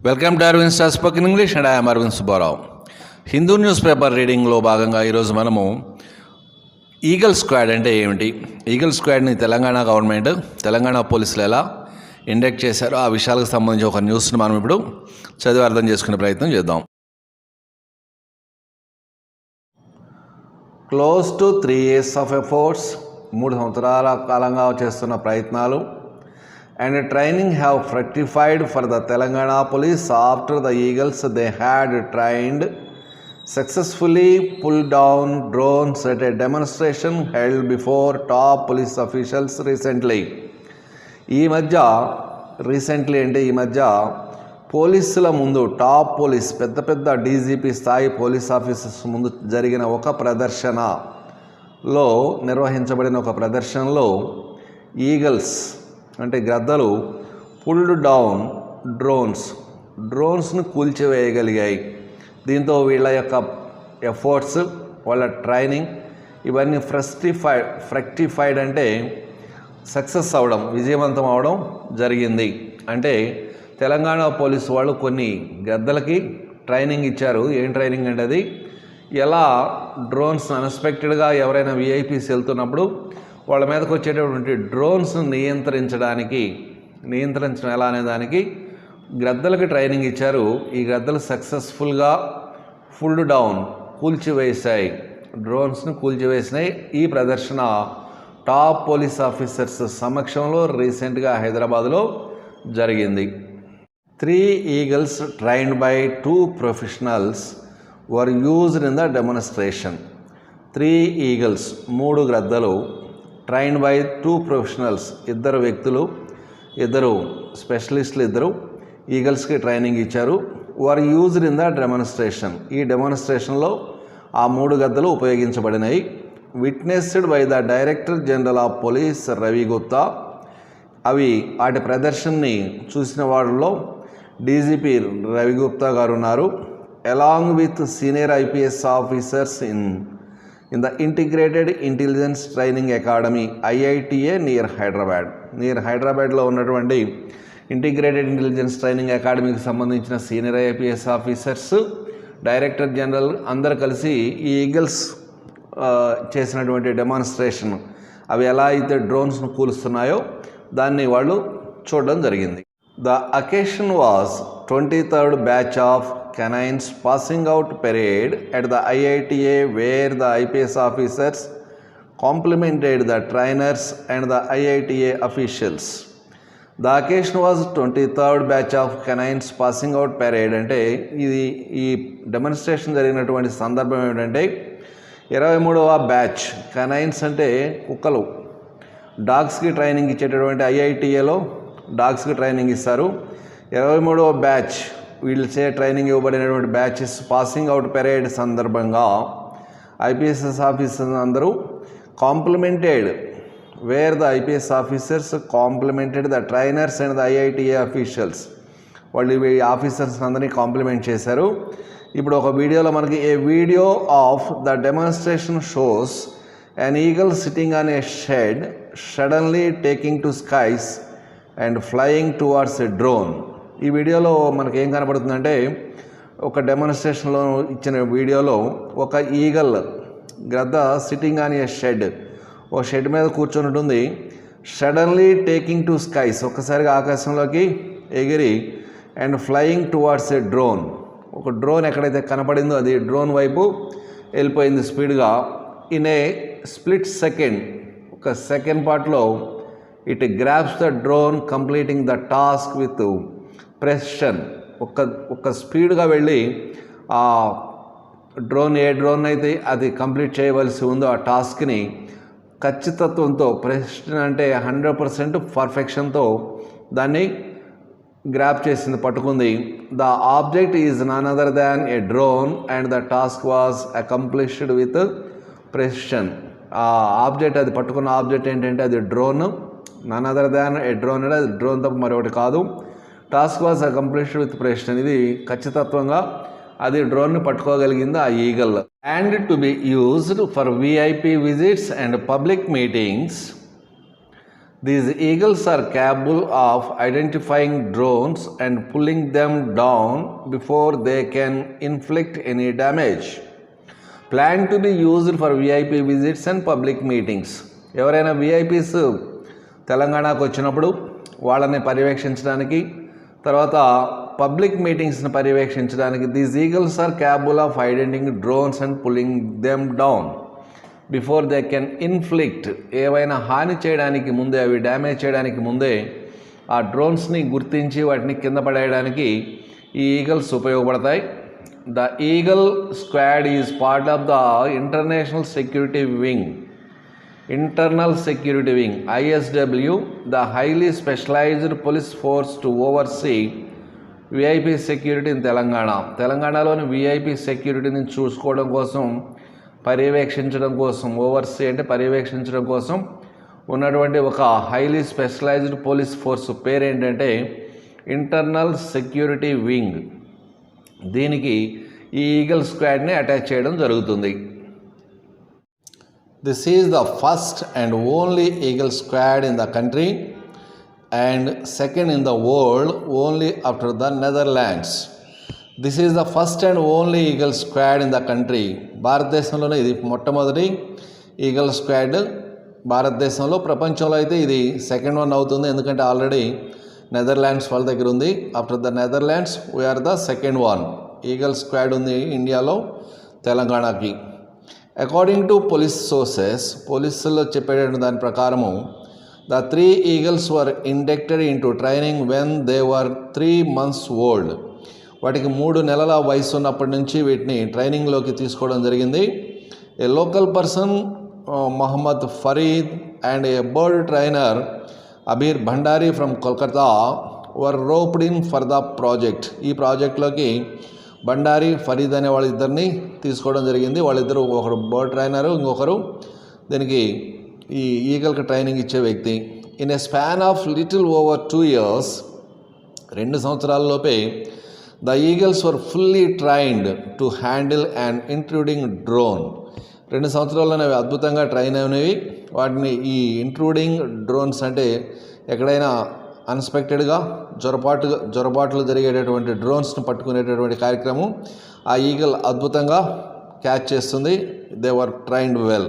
Welcome to Aravind star spoken English and I'm Aravind Subbarao Hindu news paper రీడింగ్లో భాగంగా ఈరోజు మనము eagle squad అంటే ఏమిటి? ఈగల్ స్క్వాడ్ని తెలంగాణ గవర్నమెంట్ తెలంగాణ పోలీసులు ఎలా ఇండెక్ట్ చేశారో ఆ విషయాలకు సంబంధించి ఒక న్యూస్ని మనం ఇప్పుడు చదివి అర్థం చేసుకునే ప్రయత్నం చేద్దాం. Close to three years of efforts మూడు సంవత్సరాల కాలంగా చేస్తున్న ప్రయత్నాలు and training have fructified for the Telangana police after the eagles they had trained successfully pull down drones at a demonstration held before top police officials recently ఈ మధ్య recently అంటే ఈ మధ్య పోలీసుల ముందు టాప్ పోలీస్ పెద్ద పెద్ద డీజీపీ స్థాయి పోలీస్ ఆఫీసర్స్ ముందు జరిగిన ఒక ప్రదర్శనలో నిర్వహించబడిన ఒక ప్రదర్శనలో ఈగల్స్ అంటే గద్దలు పుల్డ్ డౌన్ డ్రోన్స్ డ్రోన్స్ను కూల్చివేయగలిగాయి. దీంతో వీళ్ళ యొక్క ఎఫర్ట్స్ వాళ్ళ ట్రైనింగ్ ఇవన్నీ ఫ్రస్టిఫైడ్ ఫ్రక్టిఫైడ్ అంటే సక్సెస్ అవడం విజయవంతం అవడం జరిగింది. అంటే తెలంగాణ పోలీసు వాళ్ళు కొన్ని గద్దలకి ట్రైనింగ్ ఇచ్చారు. ఏం ట్రైనింగ్ అంటే అది? ఎలా డ్రోన్స్ అన్ఎక్స్పెక్టెడ్గా ఎవరైనా విఐపీస్ వెళ్తున్నప్పుడు వాళ్ళ మీదకి వచ్చేటటువంటి డ్రోన్స్ నియంత్రించడానికి నియంత్రించడం ఎలా అనే దానికి గ్రద్దలకి ట్రైనింగ్ ఇచ్చారు. ఈ గ్రద్దలు సక్సెస్ఫుల్గా ఫుల్ డౌన్ కూల్చివేశాయి. డ్రోన్స్ను కూల్చివేసినాయి. ఈ ప్రదర్శన టాప్ పోలీస్ ఆఫీసర్స్ సమక్షంలో రీసెంట్గా హైదరాబాద్లో జరిగింది. Three eagles trained by two professionals were used in the demonstration three eagles మూడు గ్రద్దలు ట్రైన్డ్ బై టూ ప్రొఫెషనల్స్ ఇద్దరు వ్యక్తులు ఇద్దరు స్పెషలిస్టులు ఇద్దరు ఈగల్స్కి ట్రైనింగ్ ఇచ్చారు. Were used in the demonstration ఈ డెమాన్స్ట్రేషన్లో ఆ మూడు గద్దలు ఉపయోగించబడినాయి. Witnessed by the director general of police Ravi Gupta అవి వాటి ప్రదర్శనని చూసిన వాళ్ళలో డీజీపీ రవిగుప్తా గారు ఉన్నారు. Along with senior IPS officers in in the integrated intelligence training academy IITA near Hyderabad near హైదరాబాద్లో ఉన్నటువంటి ఇంటిగ్రేటెడ్ ఇంటెలిజెన్స్ ట్రైనింగ్ అకాడమీకి సంబంధించిన senior IPS officers director general అందరు కలిసి ఈ ఈగల్స్ చేసినటువంటి డెమాన్స్ట్రేషన్ అవి ఎలా అయితే డ్రోన్స్ను కూలుస్తున్నాయో దాన్ని వాళ్ళు చూడడం జరిగింది. The occasion was twenty third batch of canines passing out parade at the IITA where the IPS officers complimented the trainers and the IITA officials the occasion was twenty third batch of canines passing out parade అంటే ఇది ఈ demonstration జరిగినటువంటి సందర్భం ఏమిటంటే ఇరవై మూడవ batch canines అంటే కుక్కలు. డాగ్స్కి ట్రైనింగ్ ఇచ్చేటటువంటి ఐఐటిఏలో డాగ్స్కి ట్రైనింగ్ ఇస్తారు. ఇరవై మూడవ బ్యాచ్ వీళ్ళచే ట్రైనింగ్ ఇవ్వబడినటువంటి బ్యాచెస్ పాసింగ్ అవుట్ పెరేడ్ సందర్భంగా ఐపీఎస్ఎస్ ఆఫీసర్స్ అందరూ complimented where the IPS officers complimented the trainers and the IITA officials వాళ్ళు ఈ ఆఫీసర్స్ అందరినీ కాంప్లిమెంట్ చేశారు. ఇప్పుడు ఒక వీడియోలో మనకి a video of the demonstration shows an eagle sitting on a shed suddenly taking to skies and flying towards a drone. ఈ వీడియోలో మనకి ఏం కనబడుతుందంటే ఒక డెమాన్స్ట్రేషన్లో ఇచ్చిన వీడియోలో ఒక ఈగల్ గ్రద్ద సిట్టింగ్ ఆన్ ఏ షెడ్. ఓ షెడ్ మీద కూర్చొని ఉంటుంది. సడన్లీ టేకింగ్ టు స్కైస్ ఒక్కసారిగా ఆకాశంలోకి ఎగిరి and flying towards a drone. ఒక డ్రోన్ ఎక్కడైతే కనపడిందో అది డ్రోన్ వైపు వెళ్ళిపోయింది స్పీడ్గా. ఇన్ ఏ స్ప్లిట్ సెకండ్ ఒక సెకండ్ పార్ట్లో it grabs the drone completing the task with precision ఒక్క ఒక్క స్పీడ్గా వెళ్ళి ఆ డ్రోన్ ఏ డ్రోన్ అయితే అది కంప్లీట్ చేయవలసి ఉందో ఆ టాస్క్ని ఖచ్చితత్వంతో ప్రెషన్ అంటే హండ్రెడ్ పర్సెంట్ పర్ఫెక్షన్తో దాన్ని గ్రాప్ చేసింది పట్టుకుంది. The object is none other than a drone and the task was accomplished with precision ఆ ఆబ్జెక్ట్ అది పట్టుకున్న ఆబ్జెక్ట్ ఏంటంటే అది drone none other than a drone అనేది డ్రోన్ తప్ప మరొకటి కాదు. Task was accomplished with precision అనేది ఖచ్చితత్వంగా అది డ్రోన్ను పట్టుకోగలిగింది ఆ eagle and to be used for VIP visits and public meetings these eagles are capable of identifying drones and pulling them down before they can inflict any damage plan to be used for VIP visits and public meetings ఎవరైనా VIPs తెలంగాణకు వచ్చినప్పుడు వాళ్ళని పర్యవేక్షించడానికి తర్వాత public మీటింగ్స్ని పర్యవేక్షించడానికి these eagles are capable of identifying drones and pulling them down before they can inflict ఏవైనా హాని చేయడానికి ముందే అవి డ్యామేజ్ చేయడానికి ముందే ఆ డ్రోన్స్ని గుర్తించి వాటిని కింద పడేయడానికి ఈ ఈగల్స్ ఉపయోగపడతాయి. The eagle squad is part of the international security wing internal security wing ISW the highly specialised police force to oversee VIP security in Telangana తెలంగాణలోని విఐపి సెక్యూరిటీని చూసుకోవడం కోసం పర్యవేక్షించడం కోసం ఓవర్సీ అంటే పర్యవేక్షించడం కోసం ఉన్నటువంటి ఒక హైలీ స్పెషలైజ్డ్ పోలీస్ ఫోర్స్ పేరేంటంటే ఇంటర్నల్ సెక్యూరిటీ వింగ్ దీనికి ఈ ఈగల్ స్క్వాడ్ని అటాచ్ చేయడం జరుగుతుంది. This is the first and only Eagle Squad in the country and second in the world only after the Netherlands. This is the first and only eagle squad in the country భారతదేశంలోనే ఇది మొట్టమొదటి eagle squad భారతదేశంలో ప్రపంచంలో అయితే ఇది second one అవుతుంది. ఎందుకంటే already Netherlands వాళ్ళ దగ్గర ఉంది. After the Netherlands we are the second one eagle squad ఉంది ఇండియాలో తెలంగాణకి. అకార్డింగ్ టు పోలీస్ సోర్సెస్ పోలీసుల్లో చెప్పేట దాని ప్రకారము the three eagles were inducted into training when they were three months old వాటికి మూడు నెలల వయసు ఉన్నప్పటి నుంచి వీటిని ట్రైనింగ్లోకి తీసుకోవడం జరిగింది. A local person Mohammed Farid and a bird trainer Abir Bhandari from Kolkata were roped in for the project ఈ ప్రాజెక్ట్లోకి బండారి ఫరీద్ అనే వాళ్ళిద్దరిని తీసుకోవడం జరిగింది. వాళ్ళిద్దరు ఒకరు బర్డ్ ట్రైనరు ఇంకొకరు దీనికి ఈ ఈగల్కి ట్రైనింగ్ ఇచ్చే వ్యక్తి. In a span of little over two years రెండు సంవత్సరాలలోపే the eagles were fully trained to handle and intruding drone. రెండు సంవత్సరాల్లోనే అవి అద్భుతంగా ట్రైన్ అయినవి. వాటిని ఈ ఇంట్రూడింగ్ డ్రోన్స్ అంటే ఎక్కడైనా అన్ఎక్స్పెక్టెడ్గా జొరపాటు జొరబాట్లు జరిగేటటువంటి డ్రోన్స్ను పట్టుకునేటటువంటి కార్యక్రమం ఆ ఈగల్ అద్భుతంగా క్యాచ్ చేస్తుంది. They were trained well.